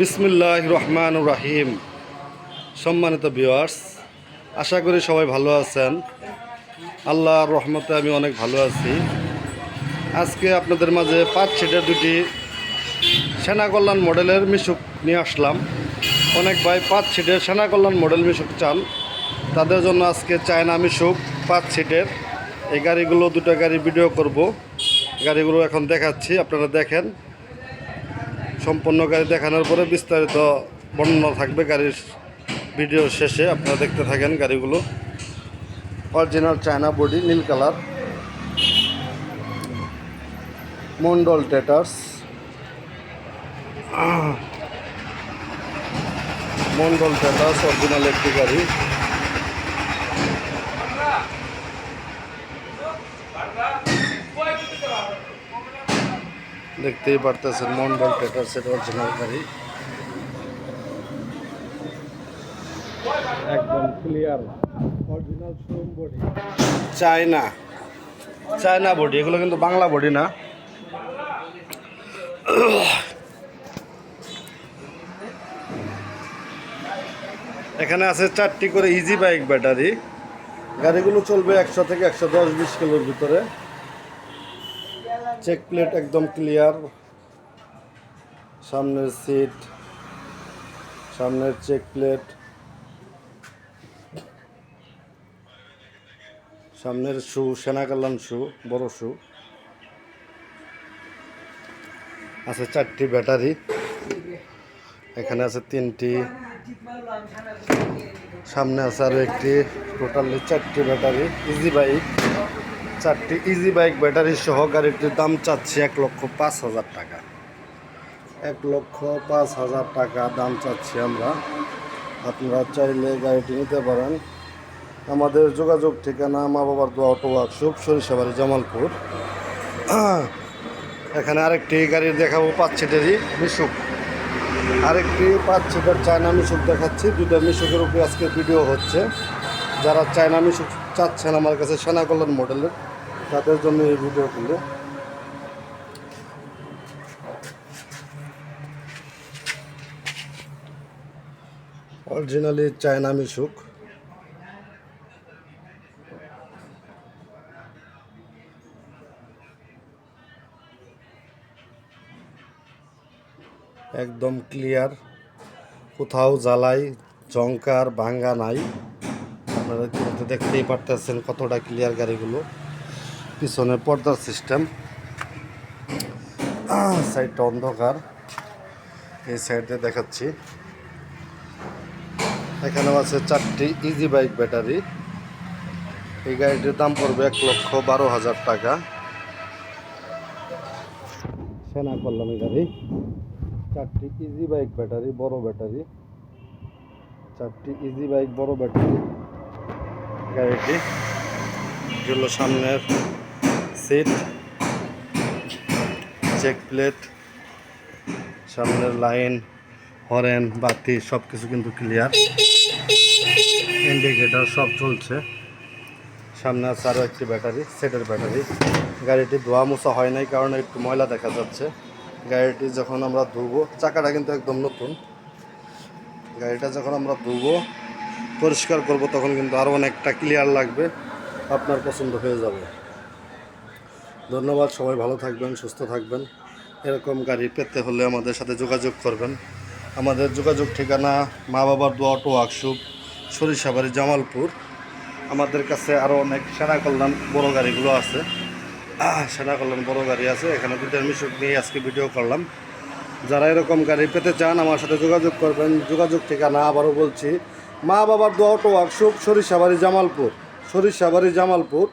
বিসমিল্লাহ রহমান রাহিম। সম্মানিত ভিউয়ার্স, আশা করি সবাই ভালো আছেন। আল্লাহর রহমতে আমি অনেক ভালো আছি। আজকে আপনাদের মাঝে পাঁচ সিটের দুটি সেনা কল্যাণ মডেলের মিশুক নিয়ে আসলাম। অনেক ভাই পাঁচ সিটের সেনা কল্যাণ মডেল মিশুক চান। তাদের জন্য আজকে চায়না মিশুক পাঁচ সিটের। এই গাড়িগুলো, দুটো গাড়ি ভিডিও করব। গাড়িগুলো এখন দেখাচ্ছি, আপনারা দেখেন। সম্পূর্ণ গাড়ি দেখানোর পরে বিস্তারিত বর্ণনা থাকবে গাড়ির ভিডিও শেষে, আপনারা দেখতে থাকেন গাড়িগুলো। অরিজিনাল চায়না বডি নীল colour. Mondal traders Mondal traders original একটি গাড়ি। দেখতেই পারতেছেন মন্ডল টেটার্সের অরিজিনাল গাড়ি। একদম clear original showroom body China China body এগুলো কিন্তু বাংলা বডি না। এখানে আছে চারটি করে ইজি বাইক ব্যাটারি গাড়িগুলো চলবে একশো থেকে একশো দশ বিশ কিলোর ভিতরে। চেক প্লেট একদম ক্লিয়ার। সামনের সিট, সামনের চেক প্লেট সামনের শু সেনা কল্যাণ শু, বড় শু। আছে চারটি ব্যাটারি, এখানে আছে তিনটি সামনে আছে আরও একটি, টোটালি চারটি ব্যাটারি ইজি বাইক চারটি ইজি বাইক ব্যাটারি সহ গাড়িটির দাম চাচ্ছি এক লক্ষ পাঁচ হাজার টাকা। এক লক্ষ পাঁচ হাজার টাকা দাম চাচ্ছি আমরা। আপনারা চাইলে গাড়িটি নিতে পারেন। আমাদের যোগাযোগ ঠিকানা মা বাবার দোয়া অটো ওয়ার্কশপ, সরিষাবাড়ি, জামালপুর। এখানে আরেকটি গাড়ি দেখাবো, পাঁচ সিটেরই, মিশুক। আরেকটি পাঁচ সিটার চায়না মিশুক দেখাচ্ছি দুটা মিশুকের উপরে আজকে ভিডিও হচ্ছে। যারা চায়না মিশুক চাচ্ছেন আমার কাছে সেনা কল্যাণ মডেলের, তাদের জন্য এই ভিডিও ভিডিওগুলো অরিজিনালি চায়না মিশুক। একদম ক্লিয়ার কোথাও জ্বালাই জঙ্কার ভাঙ্গা নাই। আপনারা ইতিমধ্যে দেখতেই পারতেছেন কতটা ক্লিয়ার গাড়িগুলো। পিছনে পর্দার সিস্টেম সাইডটা অন্ধকার। এই সাইডে দেখাচ্ছি। এখানেও আছে চারটি ইজি বাইক ব্যাটারি এই গাড়িটির দাম পড়বে এক লক্ষ বারো হাজার টাকা। সেনা কল্যাণী গাড়ি। চারটি ইজি বাইক ব্যাটারি বড় ব্যাটারি চারটি ইজি বাইক বড় ব্যাটারি গাড়িটি যেগুলো সামনের সিট চেক প্লেট সামনের লাইন হরেন বাতি সব কিছু কিন্তু ক্লিয়ার ইন্ডিকেটার সব চলছে। সামনে আছে আরও একটি ব্যাটারি সেটের ব্যাটারি গাড়িটি ধোয়া মোছা হয় নাই কারণ একটু ময়লা দেখা যাচ্ছে। গাড়িটি যখন আমরা ধুবো, চাকাটা কিন্তু একদম নতুন। গাড়িটা যখন আমরা ধুবো, পরিষ্কার করব, তখন কিন্তু আরও অনেকটা ক্লিয়ার লাগবে, আপনার পছন্দ হয়ে যাবে। ধন্যবাদ, সবাই ভালো থাকবেন, সুস্থ থাকবেন। এরকম গাড়ি পেতে হলে আমাদের সাথে যোগাযোগ করবেন। আমাদের যোগাযোগ ঠিকানা মা বাবার দোয়া অটো ওয়ার্কশপ, সরিষাবাড়ি, জামালপুর। আমাদের কাছে আরও অনেক সেনা কল্যাণ বড় গাড়িগুলো আছে। সেনা করলাম বড় গাড়ি আছে, এখানে দুটো মিশুক নিয়ে আজকে ভিডিও করলাম। যারা এরকম গাড়ি পেতে চান, আমার সাথে যোগাযোগ করবেন। যোগাযোগ ঠিকানা আবারও বলছি, মা বাবার দোয়া অটো ওয়ার্কশপ সরিষাবাড়ি জামালপুর। সরিষাবাড়ি জামালপুর।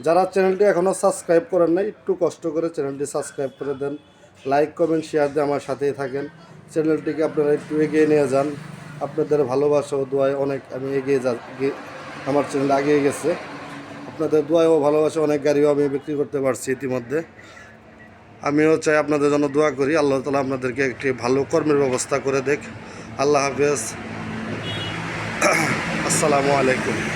যারা চ্যানেলটি এখনও সাবস্ক্রাইব করেন নাই, একটু কষ্ট করে চ্যানেলটি সাবস্ক্রাইব করে দেন। লাইক কমেন্ট শেয়ার দিয়ে আমার সাথেই থাকেন। চ্যানেলটিকে আপনারা একটু এগিয়ে নিয়ে যান। আপনাদের ভালোবাসা ও দোয়ায় অনেক আমি এগিয়ে যা এগিয়ে- আমার চ্যানেল আগিয়ে গেছে। আপনাদের দোয়া ও ভালোবাসা অনেক গাড়িও আমি বিক্রি করতে পারছি ইতিমধ্যে। আমিও চাই আপনাদের জন্য দোয়া করি। আল্লাহ তালা আপনাদেরকে একটি ভালো কর্মের ব্যবস্থা করে দেখ। আল্লাহ হাফেজ। আসসালামু আলাইকুম।